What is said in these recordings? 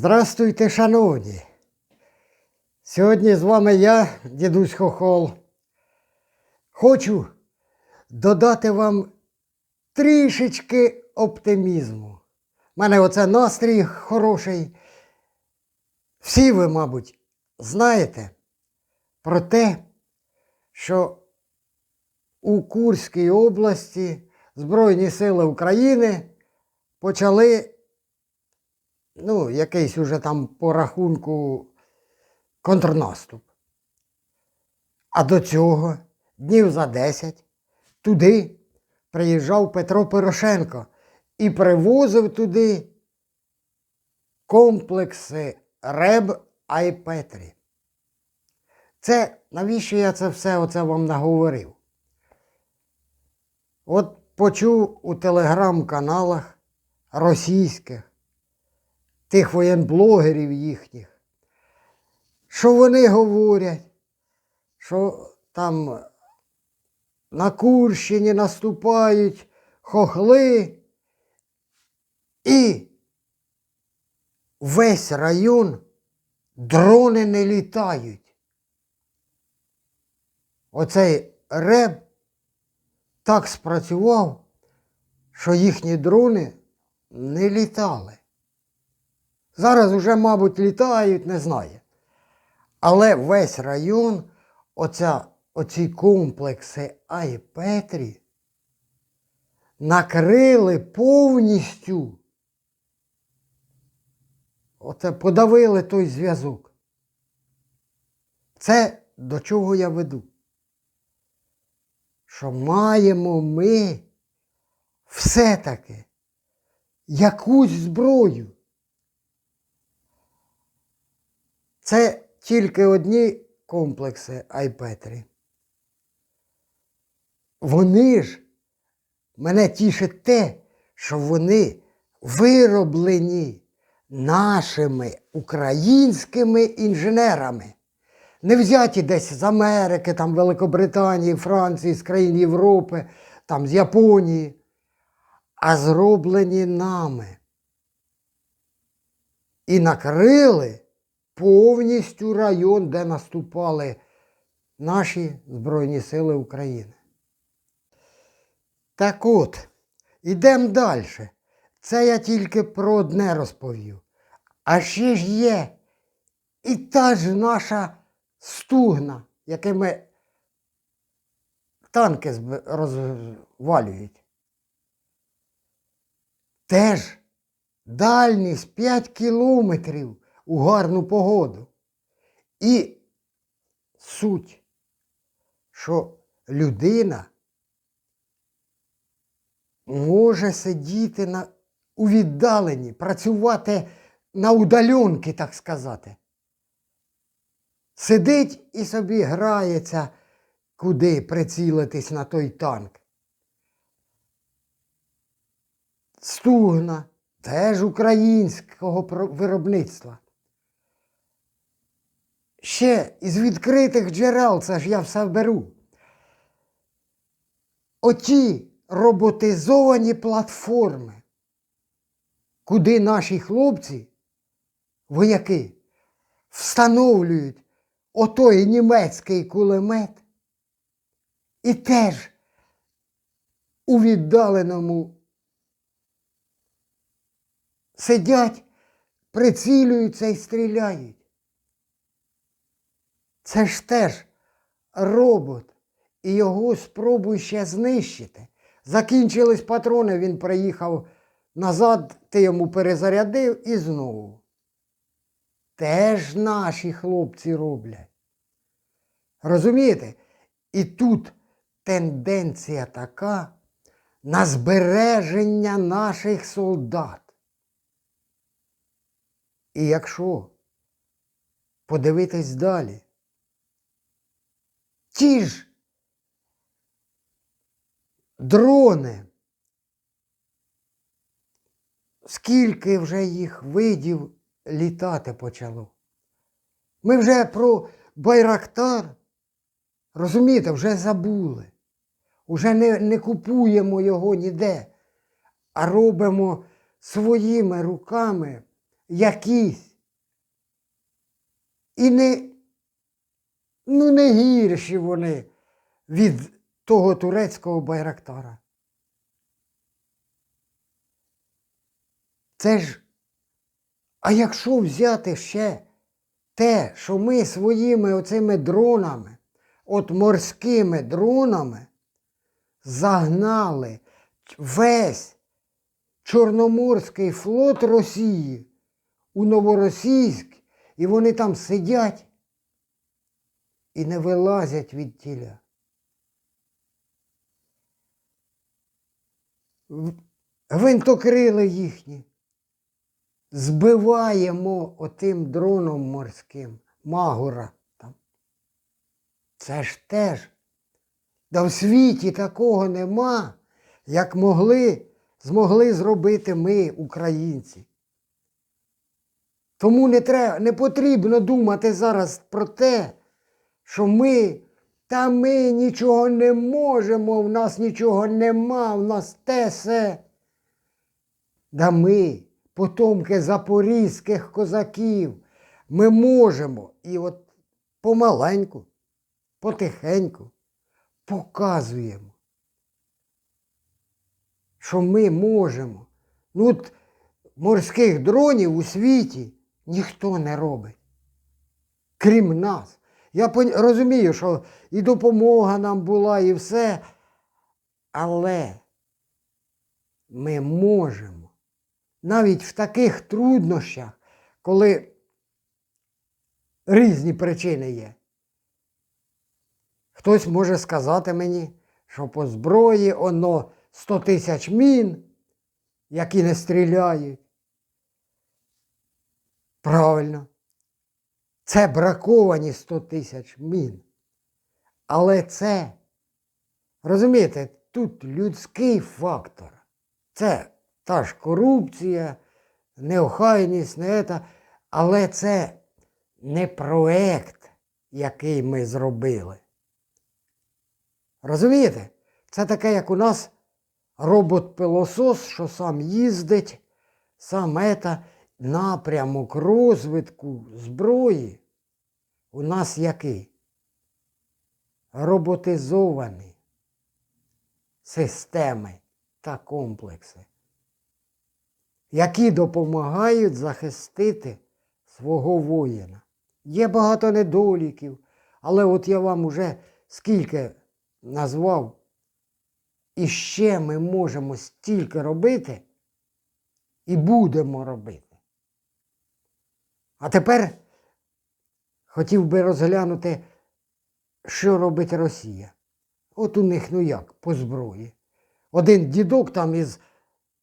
Здравствуйте, шановні! Сьогодні з вами я, дідусь Хохол. Хочу додати вам трішечки оптимізму. У мене оце настрій хороший. Всі ви, мабуть, знаєте про те, що у Курській області Збройні Сили України почали ну, якийсь уже там по рахунку контрнаступ. А до цього днів за 10 туди приїжджав Петро Порошенко і привозив туди комплекси РЕБ Айпетрі. Це навіщо я це все оце вам наговорив? От почув у телеграм-каналах російських тих воєнблогерів їхніх, що вони говорять, що там на Курщині наступають хохли і весь район дрони не літають. Оцей реб так спрацював, що їхні дрони не літали. Зараз уже, мабуть, літають, не знаю. Але весь район, оця, оці комплекси Айпетрі накрили повністю. Оце подавили той зв'язок. Це до чого я веду? Що маємо ми все-таки якусь зброю. Це тільки одні комплекси Айпетрі. Вони ж мене тішить те, що вони вироблені нашими українськими інженерами. Не взяті десь з Америки, там Великобританії, Франції, з країн Європи, там з Японії, а зроблені нами. І накрили повністю район, де наступали наші Збройні Сили України. Так от, ідемо далі. Це я тільки про одне розповів. А ще ж є і та ж наша стугна, якими танки розвалюють. Теж дальність 5 кілометрів у гарну погоду. І суть, що людина може сидіти на, у віддаленні, працювати на удаленки, так сказати. Сидить і собі грається, куди прицілитись на той танк. Стугна теж українського виробництва. Ще із відкритих джерел, це ж я все беру. Оті роботизовані платформи, куди наші хлопці, вояки, встановлюють отой німецький кулемет і теж у віддаленому сидять, прицілюються і стріляють. Це ж теж робот, і його спробуй ще знищити. Закінчились патрони, він приїхав назад, ти йому перезарядив і знову. Теж наші хлопці роблять. Розумієте? І тут тенденція така на збереження наших солдат. І якщо подивитись далі, ті ж дрони, скільки вже їх видів літати почало. Ми вже про Байрактар, розумієте, вже забули. Уже не, не купуємо його ніде, а робимо своїми руками якісь І не, ну, не гірші вони від того турецького байрактара. Це ж, а якщо взяти ще те, що ми своїми оцими дронами, от морськими дронами, загнали весь Чорноморський флот Росії у Новоросійськ, і вони там сидять і не вилазять від тіля. В- Гвинтокрили їхні. Збиваємо отим дроном морським Магура там. Це ж теж. Да в світі такого нема, як могли, змогли зробити ми, українці. Тому не, треба, не потрібно думати зараз про те, що ми, та ми нічого не можемо, в нас нічого нема, в нас те все. Да ми, потомки запорізьких козаків, ми можемо і от помаленьку, потихеньку показуємо, що ми можемо. Ну, от морських дронів у світі ніхто не робить, крім нас. Я розумію, що і допомога нам була, і все, але ми можемо навіть в таких труднощах, коли різні причини є. Хтось може сказати мені, що по зброї оно 100 тисяч мін, які не стріляють. Правильно. Це браковані 100 тисяч мін. Але це, розумієте, тут людський фактор. Це та ж корупція, неохайність, не ета, але це не проект, який ми зробили. Розумієте? Це таке, як у нас робот-пилосос, що сам їздить, сам ета, напрямок розвитку зброї у нас який? Роботизовані системи та комплекси, які допомагають захистити свого воїна. Є багато недоліків, але от я вам уже скільки назвав, і ще ми можемо стільки робити і будемо робити. А тепер хотів би розглянути, що робить Росія. От у них, ну як, по зброї. Один дідок там із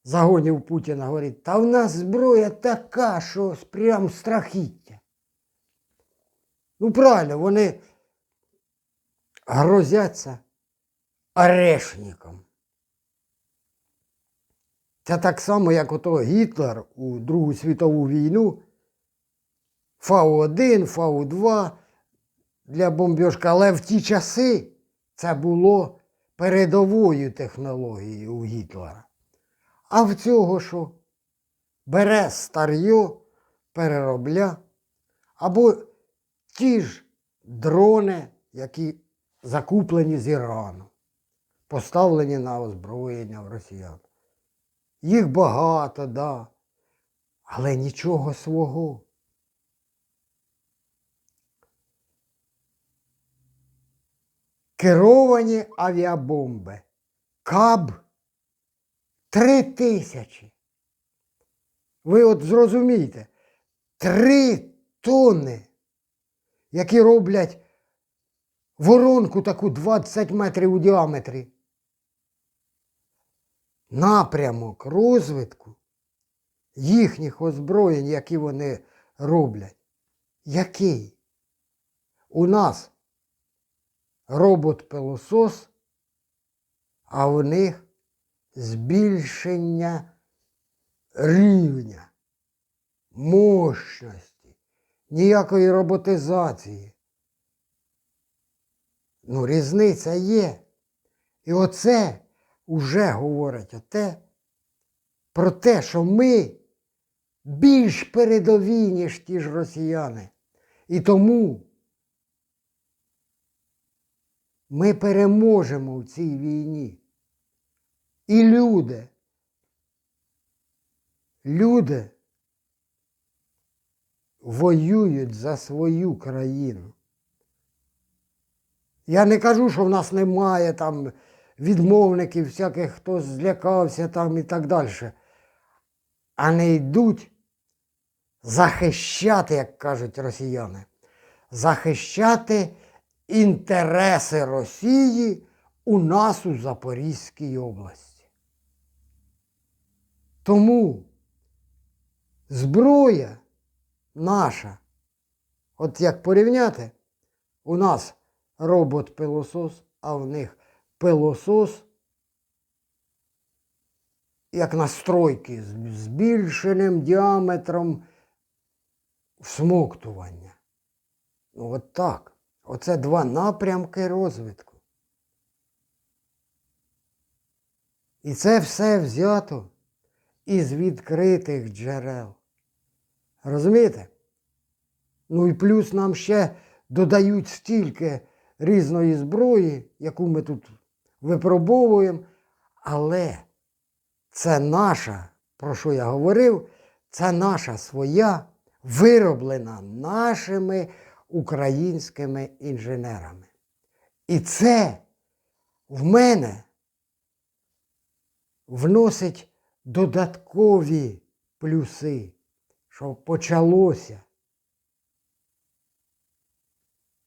загонів Путіна говорить, та в нас зброя така, що прям страхіття. Ну, правильно, вони грозяться орешником. Це так само, як ото Гітлер у Другу світову війну. Фау-1, Фау-2 для бомбіжка. Але в ті часи це було передовою технологією у Гітлера. А в цього що? Бере старьо, переробля, або ті ж дрони, які закуплені з Ірану, поставлені на озброєння в росіян. Їх багато, да, але нічого свого. Керовані авіабомби. Каб три тисячі. Ви от зрозумієте, три тонни, які роблять воронку таку 20 метрів у діаметрі. Напрямок розвитку їхніх озброєнь, які вони роблять. Який? У нас робот-пилосос, а у них збільшення рівня, мощності, ніякої роботизації. Ну, різниця є. І оце вже говорить оте, про те, що ми більш передові, ніж ті ж росіяни. І тому ми переможемо в цій війні. І люди, люди воюють за свою країну. Я не кажу, що в нас немає там відмовників, всяких, хто злякався там і так далі. А не йдуть захищати, як кажуть росіяни, захищати інтереси Росії у нас у Запорізькій області. Тому зброя наша, от як порівняти, у нас робот-пилосос, а в них пилосос, як настройки з збільшеним діаметром всмоктування. Ну, от так. Оце два напрямки розвитку. І це все взято із відкритих джерел. Розумієте? Ну і плюс нам ще додають стільки різної зброї, яку ми тут випробовуємо. Але це наша, про що я говорив, це наша своя, вироблена нашими українськими інженерами. І це в мене вносить додаткові плюси, що почалося.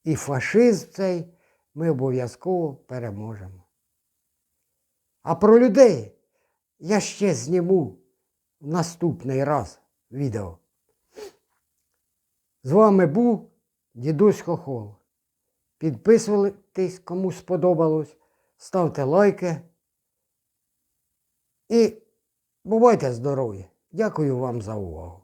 І фашизм цей ми обов'язково переможемо. А про людей я ще зніму в наступний раз відео. З вами був дідусь Хохол. Підписуйтесь, кому сподобалось, ставте лайки. І бувайте здорові! Дякую вам за увагу.